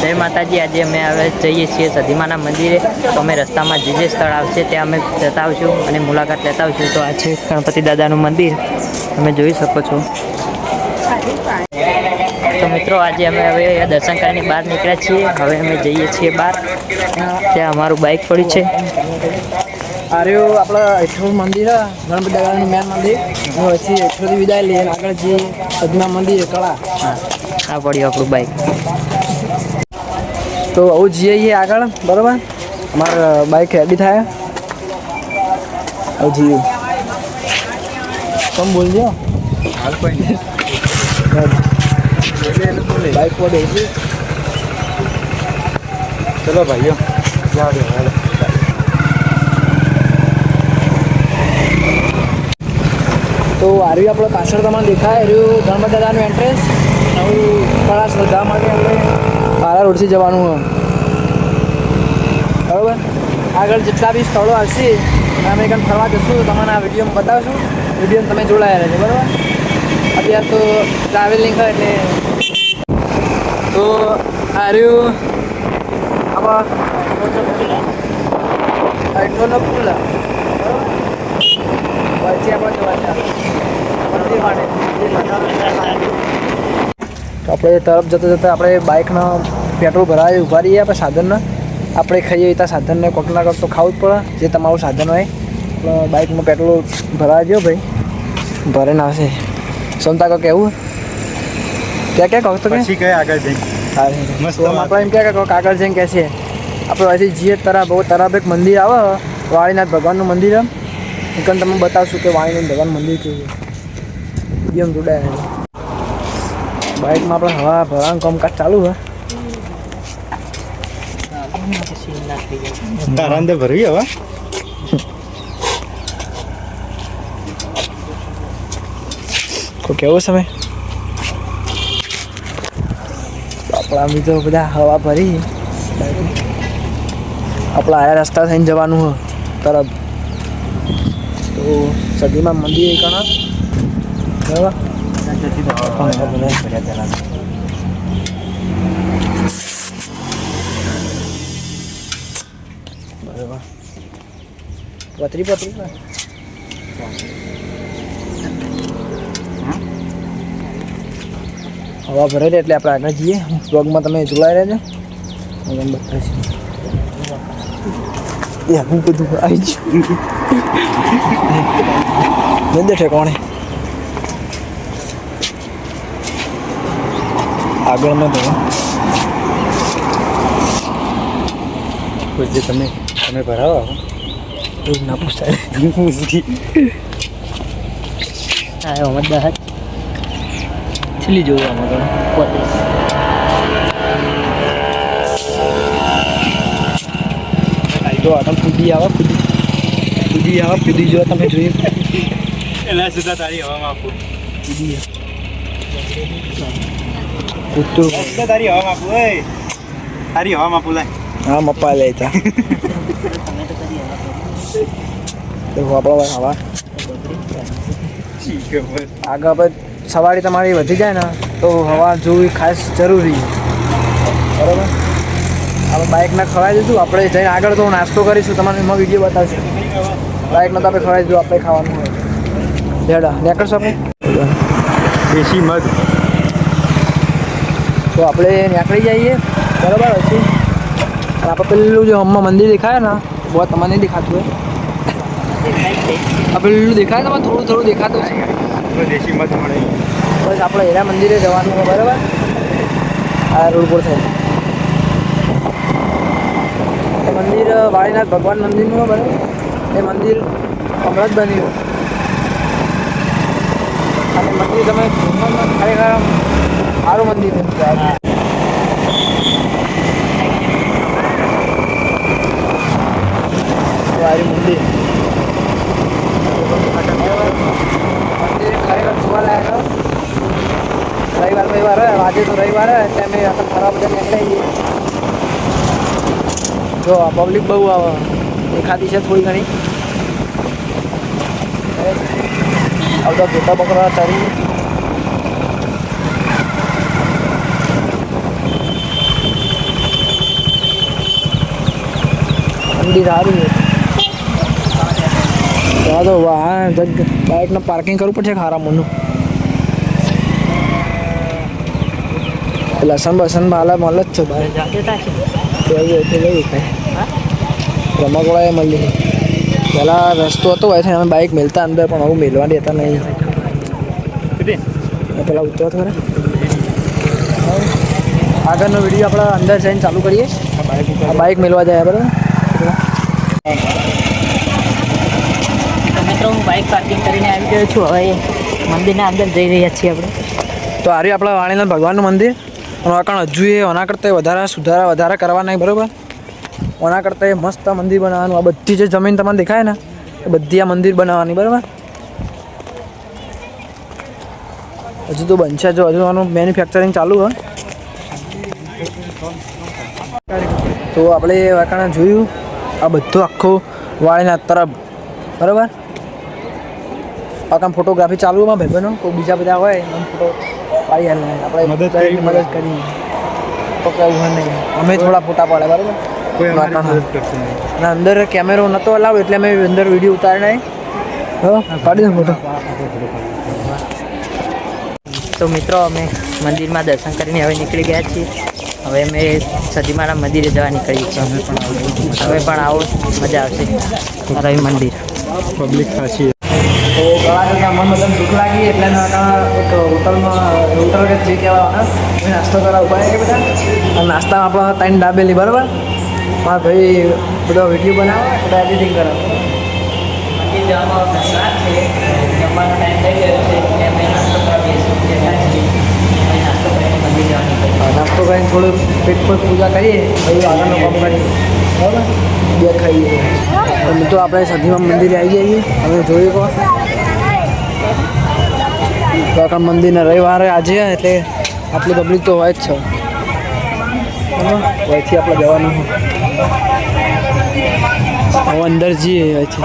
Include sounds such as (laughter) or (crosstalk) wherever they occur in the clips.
જય માતાજી આજે અમે હવે જઈએ છીએ સધીમાના મંદિરે. તો અમે રસ્તામાં જે જે સ્થળ આવશે ત્યાં અમે જતા આવશું અને મુલાકાત લેતા આવશું તો આ છે ગણપતિ દાદાનું મંદિર. તમે જોઈ શકો છો. તો મિત્રો આજે અમે હવે દર્શન કરીને બહાર નીકળ્યા છીએ. હવે અમે જઈએ છીએ બહાર. ત્યાં અમારું બાઇક પડ્યું છે. આર્યું આપણા અઠ્ઠોર મંદિર ગણપતિ દાદાનું મેન મંદિર. પછી અઠ્ઠોરથી વિદાય લઈએ આગળ જે સદના મંદિર કળા. હા આ પડ્યું આપણું બાઇક તો આવું જઈએ આગળ બરાબર? અમારા બાઇક રેડી થાય. આવું જઈએ. તમે બોલજો? બાઇક પડે ચલો ભાઈઓ જાઓ તો આર્યું આપણે પાછળ તમને દેખાય રહ્યું ધર્મદાદાનું દાદાનું એન્ટ્રન્સ નવું કળા શ્રદ્ધા માટે આપણે પારા રોડથી જવાનું બરાબર? આગળ જેટલા બી સ્થળો હશે અમે કંઈ ફરવા જશું તમને આ વિડીયોમાં બતાવશું. વીડિયો તમે જોડાયા રહેજો, બરાબર? અત્યારે તો ટ્રાવેલિંગ હોય એટલે. તો આર્યું આમાં અઠોનો પુલ પછી આપણે જવા માટે. તો આપણે તરફ જતાં જતાં આપણે બાઇકનો પેટ્રોલ ભરાવી ઊભા રહીએ આપણે સાધનને. આપણે ખાઈએ ત્યાં સાધનને કોક ના કોક તો ખાવું જ પડે જે તમારું સાધન હોય. બાઇકમાં પેટ્રોલ ભરાવી દો ભાઈ. ભરે ના આવશે સમતા કહો કેવું? ક્યાં ક્યાં કહો તો પછી કઈ આગળ જઈ આપણે એમ ક્યાં કહો કાગળ જઈને કહે છે. આપણે હજી જઈએ તરા બહુ તરાબ એક મંદિર આવે. વાળીનાથ ભગવાનનું મંદિર એમ. તમે બતાવશું કે વાળીનાથ ભગવાન મંદિર કેવું છે? એમ જોડાયા. બાઇકમાં આપણે હવા ભરવાનું કામકાજ ચાલુ છે. તારા અંદર ભરવી હવે? તો કેવો સમય આપણા મિત્રો બધા હવા ભરી. આપણા આયા રસ્તા થઈને જવાનું હોય તરફ તો સદીમાં મંદિર કણા? બરાબર? બરાબર પતરી પતરી હવા ભરે એટલે આપણે આગળ જઈએ બ્લોગમાં તમે જોડાઈ રહેજો હું યા હું બધું આવી ગયું નથી આગળ નથી કોઈ જે તમે તમે ભરાવો આવો. એવું ના પૂછાય. (laughs) હા એમાં દસ છેલ્લી જોવું આમાં પોત્રીસ. જો આ તમે કૂદી આવે કૂદી કૂદી આવે કૂદી જો તમે જોઈ. એના સીધા તારી હવામાં આપું. કૂદી કૂદતું સીધા તારી હવા આપું ઓય. તારી હવામાં આપું લાય. હા મપ્પા લે તા. દેખો આપણો ભાઈ હવા. આગળ પર સવારી તમારી વધી જાય ને તો હવા જોવી ખાસ જરૂરી. બરાબર? આપણે બાઇકમાં ખવાઈ દીધું આપણે જઈને આગળ તો નાસ્તો કરીશું તમારે એમાં વીડિયો બતાવશું. બાઇકમાં તો આપણે ખવાઈ દીધું આપણે ખાવાનું હોય. ડેડા નીકળશું આપણે? દેશી મગ તો આપણે નીકળી જઈએ. બરાબર પછી આપણે પેલું જે હમણાં મંદિર દેખાય ને, બહુ તમને નહીં દેખાતું હોય. પેલું દેખાય ને, થોડું થોડું દેખાતું છે દેશી બસ આપણે હેરા મંદિરે જવાનું છે, બરાબર? આ રોડ પર થાય મંદિર, વાળીનાથ ભગવાન મંદિરનું બરાબર? એ મંદિર હમણાં જ બન્યું. અને મંદિર તમે ખરેખર સારું મંદિર છે. વારી મંદિર. મંદિર ખરેખર જોવાલાયક રવિવાર રવિવાર આજે તો રવિવાર એટલે અમે આપણે ફરવા બધા નીકળી જો પબ્લિક બહુ આવે દેખાતી છે થોડી ઘણી. આવતા જોતા બકરા ચરી મંદિર સારું છે. તો વાહન બાઇકનું પાર્કિંગ કરવું પડશે ખારા મોનું લસણ બસન માલા મળે જ છે રમકડા એ મળી. પહેલાં રસ્તો હતો હોય છે અમે બાઇક મેલતા અંદર પણ હવે મેળવા દેતા નહીં. પેલા ઉતરો ખરા. આગળનો વીડિયો આપણે અંદર જઈને ચાલુ કરીએ. બાઇક મેલવા જાય બરાબર તો મિત્રો હું બાઇક પાર્કિંગ કરીને આવી ગયો છું. હવે મંદિરના અંદર જઈ રહ્યા છીએ આપણે. તો આ આપણા વાણીનાથ ભગવાનનું મંદિર. કારણ હજુ એ ઓના કરતાં વધારે સુધારા વધારે કરવાના બરાબર? ઓના કરતાં એ મસ્ત મંદિર બનાવવાનું. આ બધી જે જમીન તમને દેખાય ને, એ બધી આ મંદિર બનાવવાની, બરાબર? હજુ તો બનશે, જો હજુ આનું મેન્યુફેક્ચરિંગ ચાલુ હોય. તો આપણે વાકાણે જોયું. આ બધું આખું વાળીનાથ તરફ, બરાબર? આકામ ફોટોગ્રાફી ચાલુ માં ભાઈબંધો કોઈ બીજા બધા હોય એમ ફોટો પાડી હાલ આપણે મદદ કરી. મદદ કરી. તો કહેવું નહીં. અમે થોડા ફોટા પાડે બરાબર? કોઈ મદદ અને અંદર કેમેરો નહોતો અલાવ એટલે અમે અંદર વીડિયો ઉતારી નહીં હા પાડી દો ફોટો તો મિત્રો અમે મંદિરમાં દર્શન કરીને હવે નીકળી ગયા છીએ. હવે અમે સદીમારા મંદિરે જવા નીકળી છીએ. હવે પણ આવો મજા આવશે. રવિ મંદિર. પબ્લિક ખાસી કરતાં મન બધા ભૂખ લાગી એટલે એક હોટલમાં હોટલ કે જે કહેવાના નાસ્તો કરવા ઊભા કે બધા. નાસ્તામાં આપણે ત્રણ ડાબેલી બરાબર? મારા ભાઈ બધો વીડિયો બનાવે બધા એડિટિંગ કરે. છે જમવાનો ટાઈમ થઈ ગયો છે અમે નાસ્તો કરવા બેસીએ નાસ્તો કરીને મંદિર જવા નાસ્તો કરીને થોડું પેટ પર પૂજા કરીએ પછી આગળનું કામ કરીએ. બરાબર? બે ખાઈએ. તો મિત્રો આપણે સધીમાં મંદિરે આવી જઈએ. અમે જોયું કહો આખા મંદિરના રવિવારે આજે એટલે આટલી પબ્લિક તો હોય જ છે અહીંથી આપણે જવાનું. હવે અંદર જઈએ અહીંથી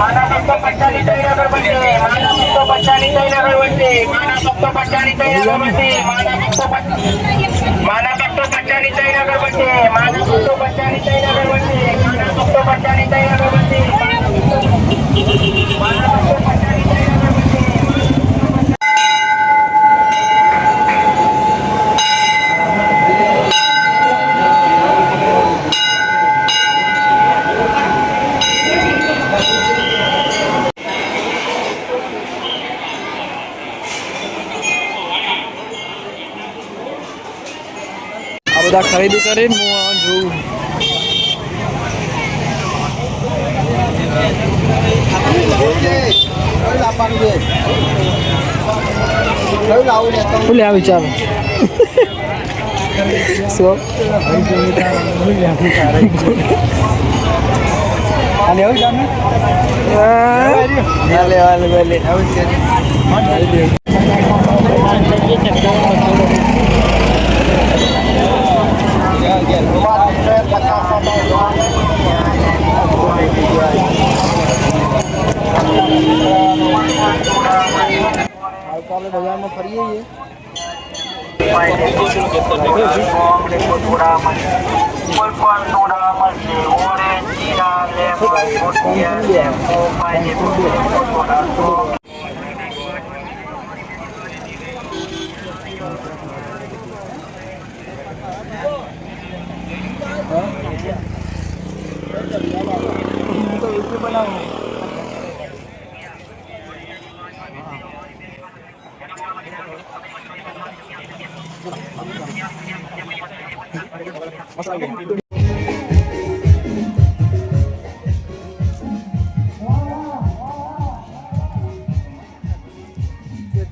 આ બધા ખરીદી કરીને હું આ જોઉં શું લે વિચાર શું હા, લેવાનું ભલે હાલ તો આપણે બજારમાં ફરીએ છીએ.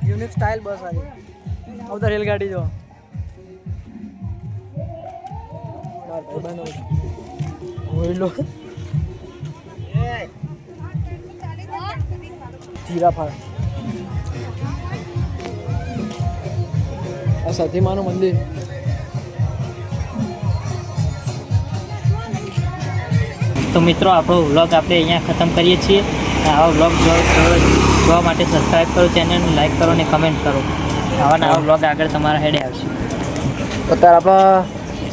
યુનિક સ્ટાઇલ બસ આવી આવ તો રેલગાડી જો. હોઈલો જીરાફા આ સતીમાનું મંદિર. તો મિત્રો આપણો વ્લોગ આપણે અહીંયા ખતમ કરીએ છીએ. આવા વ્લોગ જોવા માટે સબસ્ક્રાઈબ કરો ચેનલને લાઈક કરો અને કમેન્ટ કરો. આવા નવા વ્લોગ આગળ તમારા હેડે આવશે. અત્યારે આપણા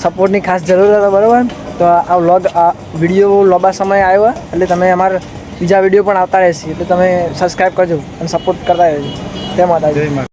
સપોર્ટની ખાસ જરૂર હતો બરાબર? તો આ વ્લોગ આ વીડિયો લાંબા સમય આવ્યો એટલે તમે અમારા બીજા વીડિયો પણ આવતા રહેશે. એટલે તમે સબસ્ક્રાઈબ કરજો અને સપોર્ટ કરતા રહેજો. તેમ માતા